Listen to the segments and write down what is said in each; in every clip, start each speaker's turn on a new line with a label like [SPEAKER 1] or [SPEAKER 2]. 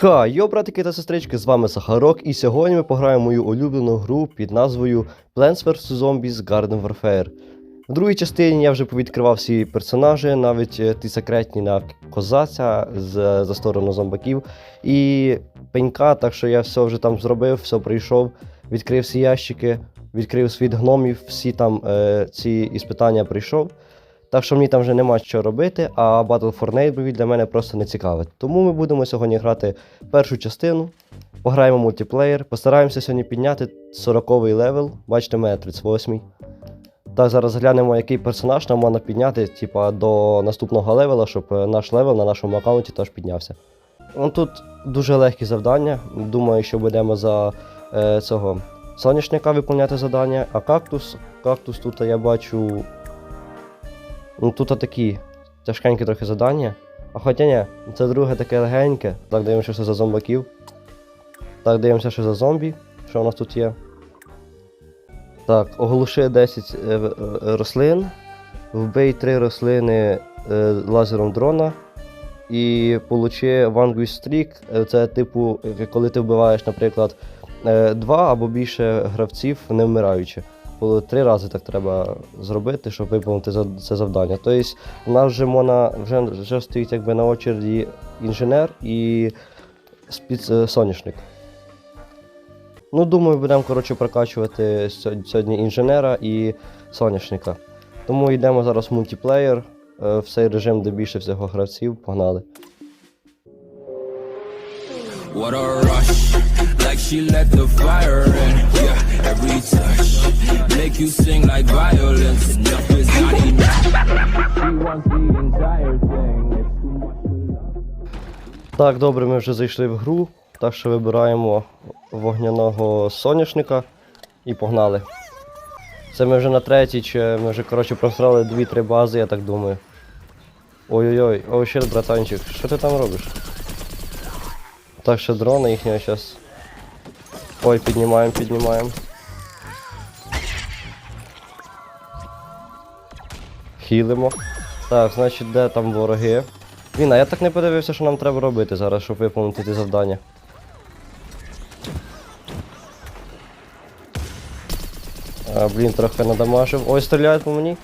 [SPEAKER 1] Ха, йо, братики та сестрички, з вами Сахарок, і сьогодні ми пограємо мою улюблену гру під назвою Plants vs. Zombies Garden Warfare. В другій частині я вже повідкривав всі персонажі, навіть е, ті секретні на козаця з, за сторону зомбаків і пенька, так що я все вже там зробив, все пройшов, відкрив всі ящики, відкрив світ гномів, всі там е, ці іспитання пройшов. Так що мені там вже нема що робити, а Battle for Neighborhood для мене просто не цікавить. Тому ми будемо сьогодні грати першу частину, пограємо мультиплеєр, постараємося сьогодні підняти 40-й левел, бачите, мене 38-й. Так, зараз глянемо, який персонаж нам можна підняти, типа, до наступного левела, щоб е, наш левел на нашому аккаунті теж піднявся. Ну, тут дуже легкі завдання. Думаю, що будемо за е, цього соняшника виконувати завдання, а кактус. Кактус тут я бачу Ну тут такі тяжкенькі трохи завдання. А хоча ні, це друге таке легеньке. Так, дивимося, що за зомбаків. Так, дивимося, що за зомбі. Що у нас тут є. Так, оглуши 10 е, е, рослин. Вбий 3 рослини е, лазером дрона. І получи Vanguard Streak. Е, Це типу, е, коли ти вбиваєш, наприклад, е, два або більше гравців не вмираючи. Було три рази так треба зробити, щоб виконати за- це завдання. Тобто, у нас вже можна, вже, вже стоїть якби на очереді інженер і е, соняшник. Ну, думаю, будемо коротше, прокачувати сьогодні інженера і соняшника. Тому йдемо зараз в мультиплеєр, е, в цей режим, де більше всього гравців. Погнали.
[SPEAKER 2] What a rush, like she let the fire in. Yeah, every touch make you sing like violence. Enough is not enough.
[SPEAKER 1] Так, добре, ми вже зайшли в гру, так що вибираємо вогняного соняшника і погнали. Це ми вже на третій, чи ми вже коротше просрали 2-3 бази, я так думаю. Ой-ой-ой, о, ще братанчик, що ти там робиш? Так, ще дрона їхнього зараз. Ой, піднімаємо, піднімаємо. Хілимо. Так, значить, де там вороги? Він, а я так не подивився, що нам треба робити зараз, щоб виконати ті завдання. А, блін, трохи надамажив. Ой, стріляють по мені.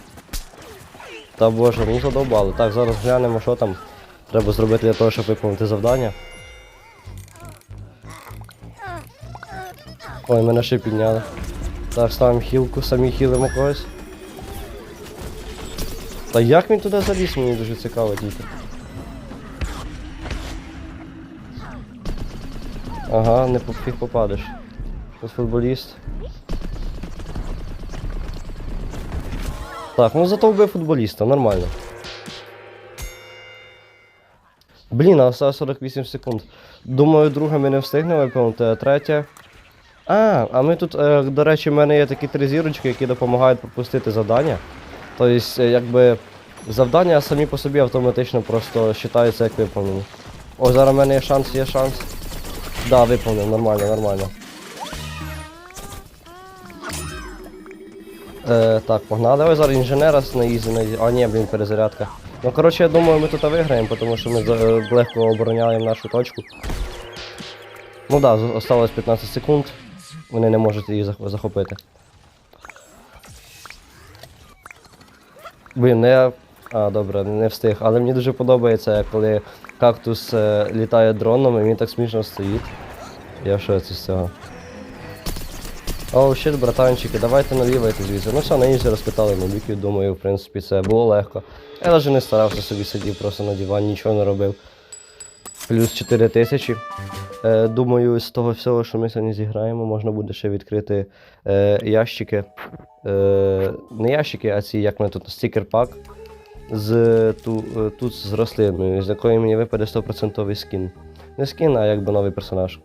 [SPEAKER 1] Та боже, мені задовбали. Так, зараз глянемо, що там треба зробити для того, щоб виконати завдання. Ой, мене ще підняли. Так, ставимо хілку, самі хілимо когось. Та як він туди заліз, мені дуже цікаво тільки. Ага, не фіг попадеш. Тут футболіст. Так, ну зато вбив футболіста, нормально. Блін, а осталось 48 секунд. Думаю, друге ми не встигнемо виконати, а третє. А, а ми тут, е, до речі, в мене є такі три зірочки, які допомагають пропустити завдання. Тобто, е, якби завдання самі по собі автоматично просто вважаються як виповнені. О, зараз в мене є шанс, є шанс. Да, виповнив, нормально, нормально. Е, так, погнали. Ой, зараз інженера на ізі. А, ні, блін, перезарядка. Ну, коротше, я думаю, ми тут виграємо, тому що ми е, легко обороняємо нашу точку. Ну так, да, осталось 15 секунд. Вони не можуть її захопити. Блін, я. А, добре, не встиг. Але мені дуже подобається, коли кактус е, літає дроном і він так смішно стоїть. Я в шоці з цього. Оу, щит, братанчики, давайте налівайте звідси. Ну все, на ізі розпитали мобіків, думаю, в принципі, це було легко. Я навіть не старався собі сидів просто на дивані, нічого не робив. Плюс 4 тисячі. Е, думаю, з того всього, що ми сьогодні зіграємо, можна буде ще відкрити е, ящики. Е, не ящики, а ці, як ми тут, стікер-пак. З, ту, е, тут з рослиною, з якої мені випаде 100% скін. Не скін, а якби новий персонаж.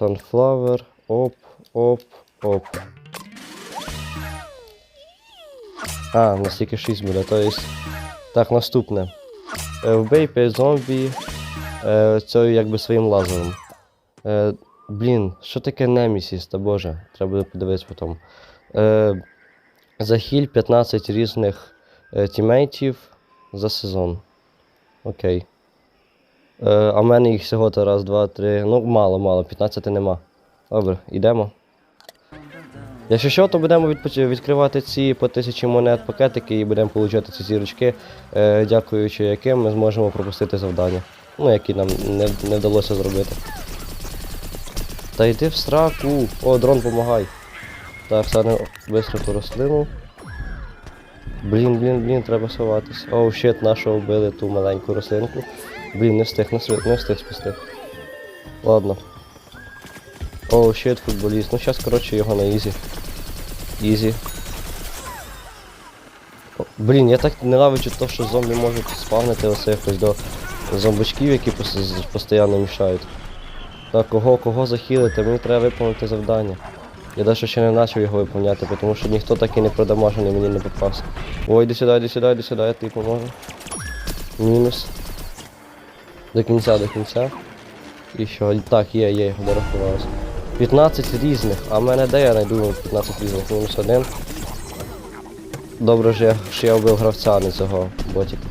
[SPEAKER 1] Sunflower, оп, оп, оп. А, на стільки 6 буде, то есть. Так, наступне. Е, Вбий 5 зомбі е, цією якби своїм лазером. Е, блін, що таке Немісіс, та боже, треба буде подивитися потім. Е, захиль 15 різних е, тімейтів за сезон. Окей. Е, а в мене їх всього то раз, два, три. Ну, мало, мало, 15 нема. Добре, йдемо. Якщо що, то будемо відкривати ці по тисячі монет пакетики і будемо отримати ці зірочки, е, дякуючи яким ми зможемо пропустити завдання. Ну, які нам не, не вдалося зробити. Та йди в сраку. О, дрон помагай. Так, саме швидко ту рослину. Блін, блін, блін, треба сховатись. Оу, щит, нашого вбили ту маленьку рослинку. Блін, не встиг, не встиг, не встиг спасти. Ладно. Оу, щит, футболіст. Ну зараз, коротше, його на ізі. Ізі. Блін, я так ненавиджу то, що зомбі можуть спавнити оце якось до зомбачків, які постійно мішають. Так, кого, кого захилити? Мені треба виконати завдання. Я навіть ще не почав його виповняти, тому що ніхто так і не продамажений мені не попався. Ой, іди сюди, іди сюди, іди сюди, я тобі поможу. Мінус. До кінця, до кінця. І що? Так, є, є, його дорахувалося. 15 різних, а в мене де я знайду 15 різних? Мінус один. Добре, що я, що я вбив гравця, не цього ботіка.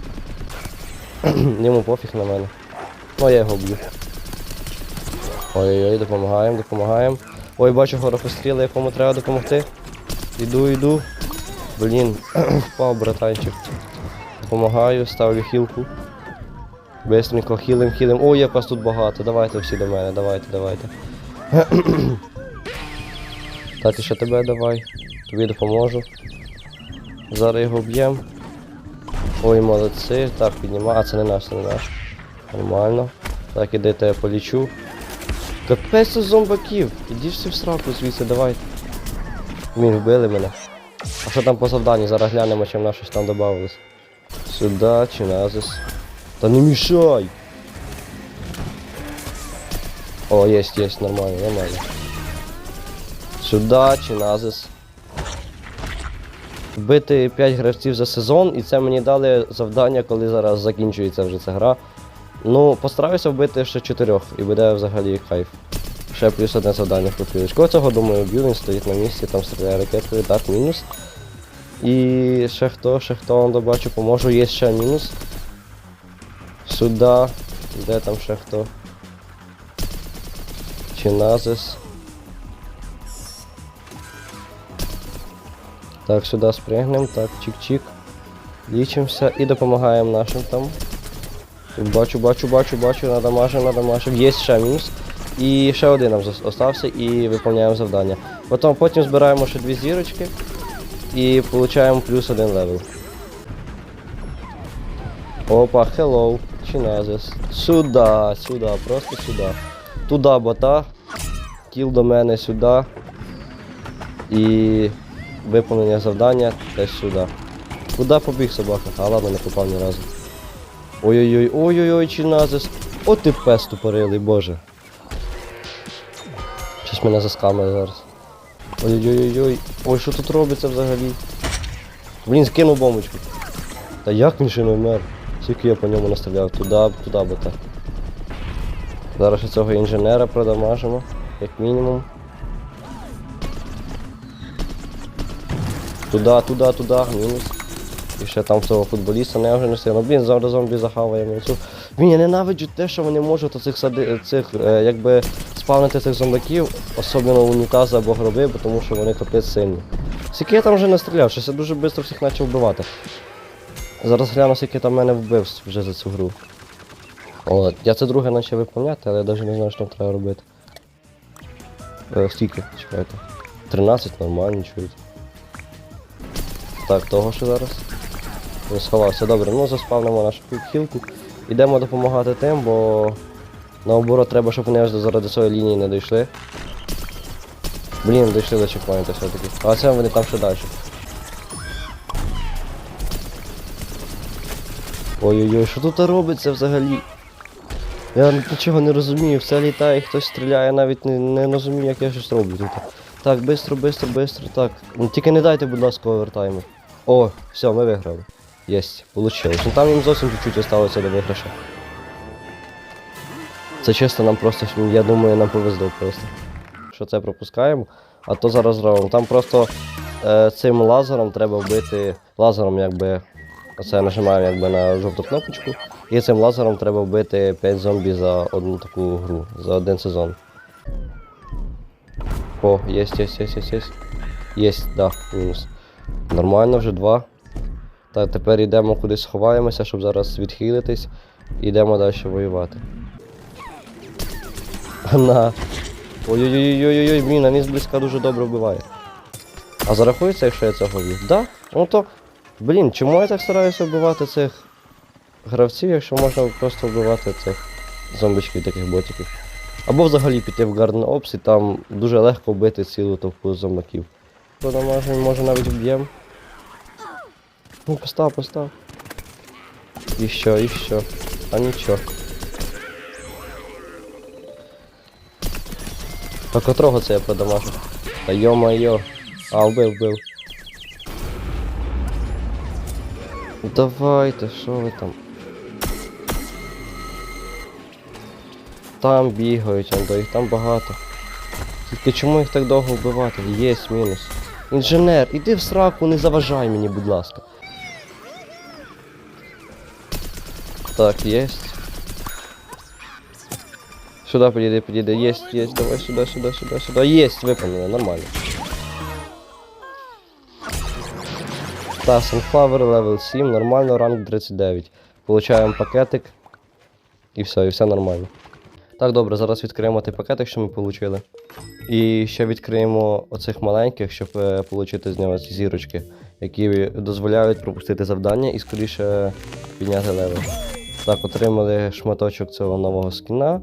[SPEAKER 1] Йому пофіг на мене. Ну, я його б'ю. Ой-ой-ой, допомагаємо, допомагаємо. Ой, бачу горохостріли, якому треба допомогти. Іду, іду. Блін, впав, братанчик. Допомагаю, ставлю хілку. Бистренько хілим, хілим. Ой, як вас тут багато. Давайте всі до мене, давайте, давайте. Так, і ще тебе давай. Тобі допоможу. Зараз його б'ємо. Ой, молодці. Так, піднімай. А, це не наш, це не наш. Нормально. Так, іди тебе полічу. Капець зомбаків. Ідіть всі в сраку звідси, давай. Мін, вбили мене. А що там по завданні? Зараз глянемо, чим щось там додавалось. Сюди чи назис. Та не мішай! О, єсть, єсть, нормально, нормально. Сюди чи назис. Вбити 5 гравців за сезон, і це мені дали завдання, коли зараз закінчується вже ця гра. Ну, постараюся вбити ще 4 і буде взагалі кайф. Ще плюс одне завдання. Кого цього думаю, б'ю, він стоїть на місці, там стріляє ракетою, так, мінус. І ще хто, ще хто вам добачу, поможу, є ще мінус. Сюди. Де там ще хто? Чиназис. Так, сюди спригнемо, так, чик-чик. Лічимося і допомагаємо нашим там. Тут бачу, бачу, бачу, бачу, надамажив, надамажив. Є ще мінус. І ще один нам остався і виконуємо завдання. Потім, потім збираємо ще дві зірочки і получаємо плюс один левел. Опа, hello, чиназис. Сюда, сюда, просто сюди. Туди бота. Кіл до мене сюди. І виповнення завдання теж сюди. Куди побіг собака? А ладно, не попав ні разу. Ой-ой-ой, ой-ой-ой, чиназис. О ти пес тупорилий, боже. Щось мене заскамили зараз. Ой-ой-ой. Ой, що тут робиться взагалі? Блін, скинув бомбочку. Та як він ще не вмер? Скільки я по ньому настріляв? Туди, туди бота. Зараз ще цього інженера продамажимо, як мінімум. Туди, туди, туди, мінус. І ще там цього футболіста, ну я вже не сильно. Блін, зараз зомбі захаває мене цю. Блін, я ненавиджу те, що вони можуть оцих сади, цих, е, якби спавнити цих зомбаків, особливо унітази або гроби, тому що вони капець сильні. Скільки я там вже настріляв, щось я дуже швидко всіх почав вбивати. Зараз гляну, скільки там мене вбивств вже за цю гру. От, я це друге почав виповняти, але я навіть не знаю, що там треба робити. Е, скільки? Чекайте. 13 нормально чують. Так, того що зараз. Сховався. Добре, ну заспавнимо нашу хілку. Йдемо допомагати тим, бо наоборот треба, щоб вони аж до- заради своєї лінії не дійшли. Блін, дійшли до чекпоінта все-таки. А це вони там ще далі. Ой-ой-ой, що тут робиться взагалі? Я нічого не розумію, все літає, хтось стріляє, навіть не, не розумію, як я щось роблю тут. Так, бистро, бистро, бистро, так. Ну, тільки не дайте, будь ласка, овертайму. О, все, ми виграли. Єсть, получилось. Ну там їм зовсім чуть-чуть осталося до виграша. Це чесно, нам просто, я думаю, нам повезло просто. Що це пропускаємо, а то зараз зробимо. Там просто е, цим лазером треба вбити. Лазером якби. Оце нажимаємо якби на жовту кнопочку І цим лазером треба вбити 5 зомбі за одну таку гру, за один сезон. О, єсть, єсть, єсть, єсть, єсть. Єсть, да, мінус. Нормально, вже два. Так, тепер йдемо кудись сховаємося, щоб зараз відхилитись. І йдемо далі воювати. На. Ой-ой-ой-ой-ой, міна, ніс близька дуже добре вбиває. А зарахується, якщо я цього вб'ю? Да? Ну то. Блін, чому я так стараюся вбивати цих гравців, якщо можна просто вбивати цих зомбичків таких ботиків? Або взагалі піти в Garden Ops і там дуже легко вбити цілу товпу зомбаків. Продамажень, може навіть вб'єм. Ну, постав, постав. І що, і що? А нічого. А котрого це я продамажу? Та йо-майо. А, вбив, вбив. Давайте, що ви там? Там бігають, андо, їх там багато. Тільки чому їх так довго вбивати? Єсть мінус. Інженер, іди в сраку, не заважай мені, будь ласка. Так, єсть. Сюда підійди, підійди. Єсть, єсть, давай сюди, сюди, сюди, сюди. Єсть, виповнили, нормально. Та, Sunflower level 7, нормально, ранг 39. Получаємо пакетик. І все, і все нормально. Так, добре, зараз відкриємо той пакетик, що ми отримали. І ще відкриємо оцих маленьких, щоб е, отримати з нього ці зірочки, які дозволяють пропустити завдання і скоріше підняти левел. Так, отримали шматочок цього нового скіна.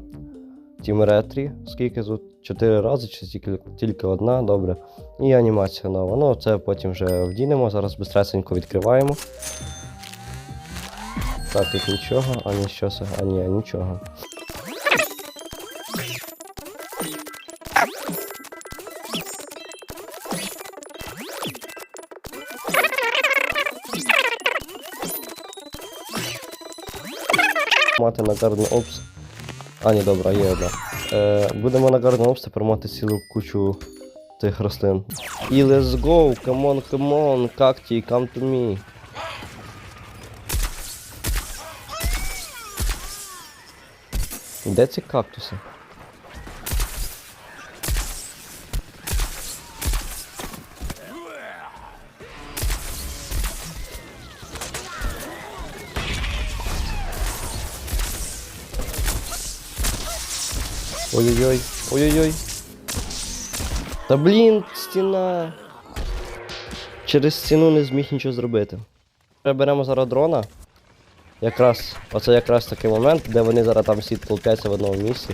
[SPEAKER 1] Team Ретрі, скільки тут? Чотири рази, чи тільки, тільки одна, добре. І анімація нова. Ну, це потім вже вдінемо, зараз бистресенько відкриваємо. Так, тут нічого, а ні, що це, а ні, нічого. На Garden Ops. А, ні, добре, є одна. Е, будемо на Garden Ops тепер цілу кучу тих рослин. І let's go! Come on, come on! Cacti, come to me! Де ці кактуси? Ой-ой-ой, ой-ой-ой. Та блін, стіна. Через стіну не зміг нічого зробити. Беремо зараз дрона. Якраз, оце якраз такий момент, де вони зараз там всі толпяться в одному місці.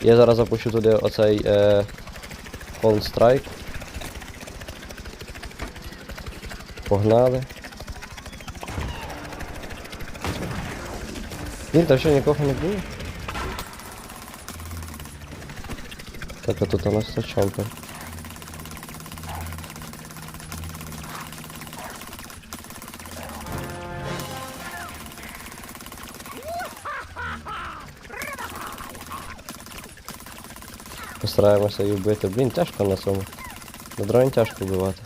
[SPEAKER 1] Я зараз запущу туди оцей е, Cold Strike. Погнали. Блін, та що нікого не було? Так, а тут у нас це. Постараємося її вбити. Блін, тяжко на цьому. На дроні тяжко вбивати.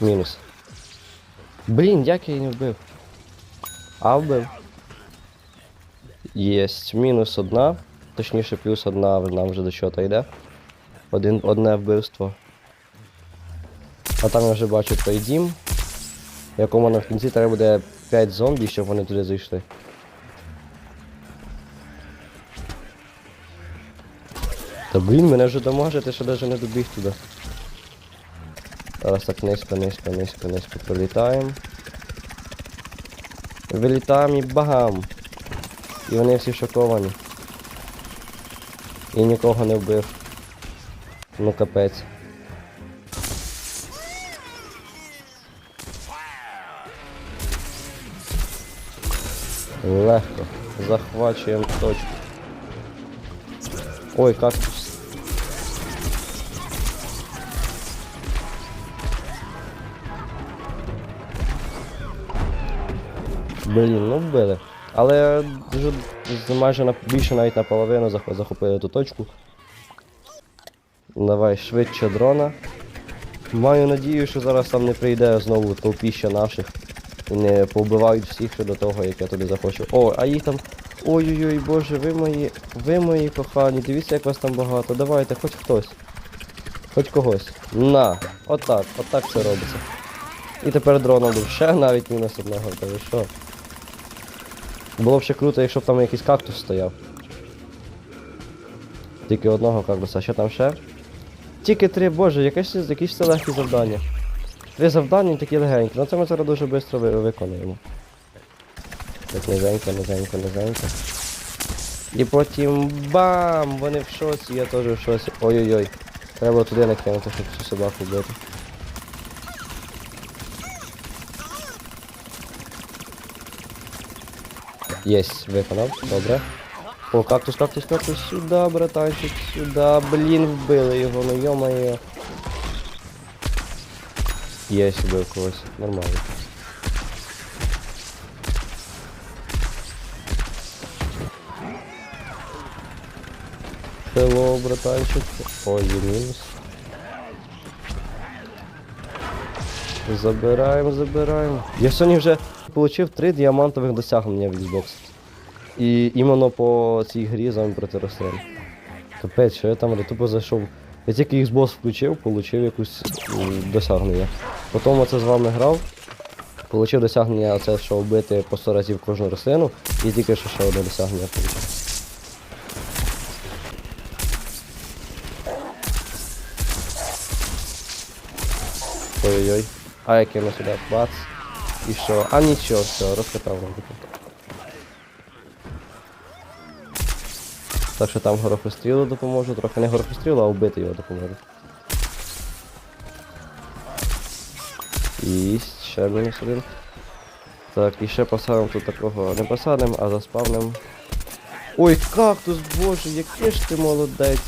[SPEAKER 1] Мінус. Блін, як я її не вбив? А вбив. Єсть. Мінус одна. Точніше, плюс одна нам вже до чого йде. Один, одне вбивство. А там я вже бачу той дім, якому нам в кінці треба буде 5 зомбі, щоб вони туди зайшли. Та блін, мене вже дамажити, що навіть не добіг туди. Зараз так низько, низько, низько, низько прилітаємо. Вилітаємо і багам. І вони всі шоковані. І нікого не вбив. Ну капець. Легко. Захвачуємо точку. Ой, кактус. Блін, ну вбили. Але дуже майже на більше навіть наполовину захопили ту точку. Давай швидше дрона. Маю надію, що зараз там не прийде знову толпіща наших. І не повбивають всіх ще до того, як я туди захочу. О, а їх там. Ой-ой-ой, боже, ви мої. Ви мої кохані, дивіться, як вас там багато. Давайте, хоч хтось. Хоч когось. На. Отак, отак це робиться. І тепер дроном був ще навіть мінус одного, та ви що? Було б ще круто, якщо б там якийсь кактус стояв. Тільки одного кактуса, що там ще? Тільки три, боже, якесь, якісь це легкі завдання. Три завдання такі легенькі, ну це ми зараз дуже швидко ви- виконуємо. Так, низенько, низенько, низенько. І потім бам! Вони в шоці, я теж в шоці. Ой-ой-ой. Треба туди накинути, щоб цю собаку вбити. Єсть, виконав, добре. О, кактус, кактус, кактус, сюди, братанчик, сюди. Блін, вбили його, ну йо-моє. Єсть, вбив когось, нормально. Хелло, братанчик. Ой, є мінус. Забираємо, забираємо. Я сьогодні вже отримав три діамантових досягнення в Xbox. І іменно по цій грі з вами проти Рослин. Капець, що я там тупо зайшов. Я тільки Xbox включив, отримав якусь досягнення. Потім оце з вами грав, отримав досягнення, оце, що вбити по 100 разів кожну рослину, і тільки що ще одне досягнення отримав. Ой-ой-ой. А яке ми сюди бац. І що? А нічого, все, розкатав робити. Так що там горохострілу допоможу, трохи не горохострілу, а вбити його допоможу. І ще мінус один. Так, і ще посадимо тут такого не посадимо, а заспавним. Ой, кактус, боже, який ж ти молодець.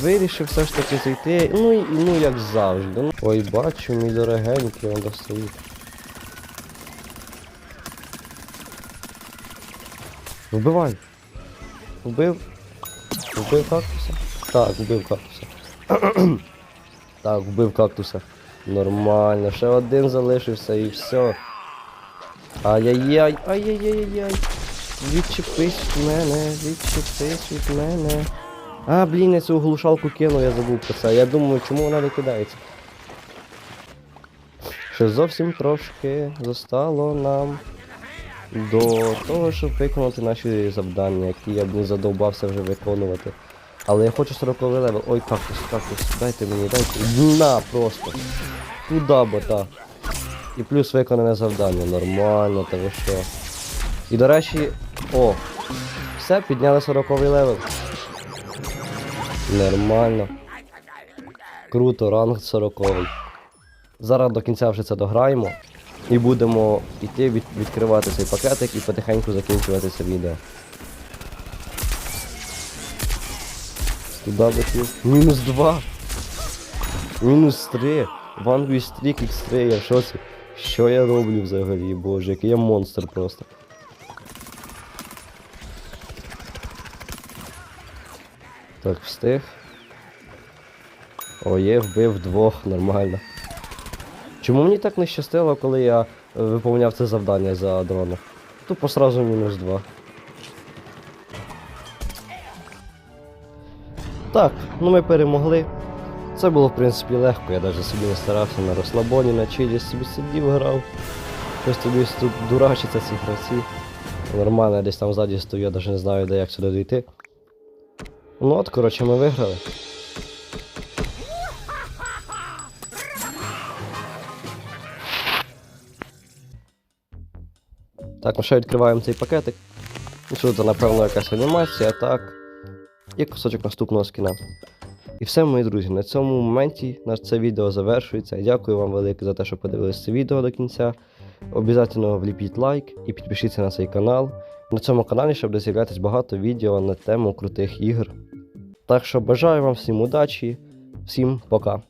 [SPEAKER 1] Вирішив все ж таки зайти. Ну і ну як завжди. Ой, бачу, мій дорогенький, він стоїть. Вбивай. Вбив. Вбив кактуса? Так, вбив кактуса. так, вбив кактуса. Нормально, ще один залишився і все. Ай-яй-яй, ай-яй-яй-яй. Відчепись від мене, відчепись від мене. А, блін, я цю глушалку кинув, я забув про це. Я думаю, чому вона не кидається. Ще зовсім трошки зостало нам до того, щоб виконати наші завдання, які я б не задовбався вже виконувати. Але я хочу 40 левел. Ой, кактус, кактус, дайте мені, дайте. На просто. Куда бота. І плюс виконане завдання. Нормально, та ви що. І до речі, о, все, підняли 40 левел. Нормально. Круто, ранг 40 -й. Зараз до кінця вже це дограємо. І будемо йти від, відкривати цей пакетик і потихеньку закінчувати це відео. Туди летів. Мінус 2. Мінус 3. One with streak X3, я в шоці. Що я роблю взагалі, боже, який я монстр просто. Так, встиг. О, є, вбив двох, нормально. Чому мені так не щастило, коли я е, виповняв це завдання за дрона? Тупо сразу мінус 2. Так, ну ми перемогли. Це було в принципі легко, я навіть собі не старався на розслабоні, на чилі, собі сидів, грав. Щось тобі тут дурачаться ці гравці. Нормально, я десь там ззаді стою, я навіть не знаю, де як сюди дійти. Ну от, коротше, ми виграли. Так, ми ще відкриваємо цей пакетик. Що Тут, напевно, якась анімація, так. І кусочок наступного скіна. І все, мої друзі, на цьому моменті наше це відео завершується. Дякую вам велике за те, що подивилися це відео до кінця. Обов'язково вліпіть лайк і підпишіться на цей канал. На цьому каналі ще буде з'являтися багато відео на тему крутих ігор. Так що бажаю вам всім удачі, всім пока.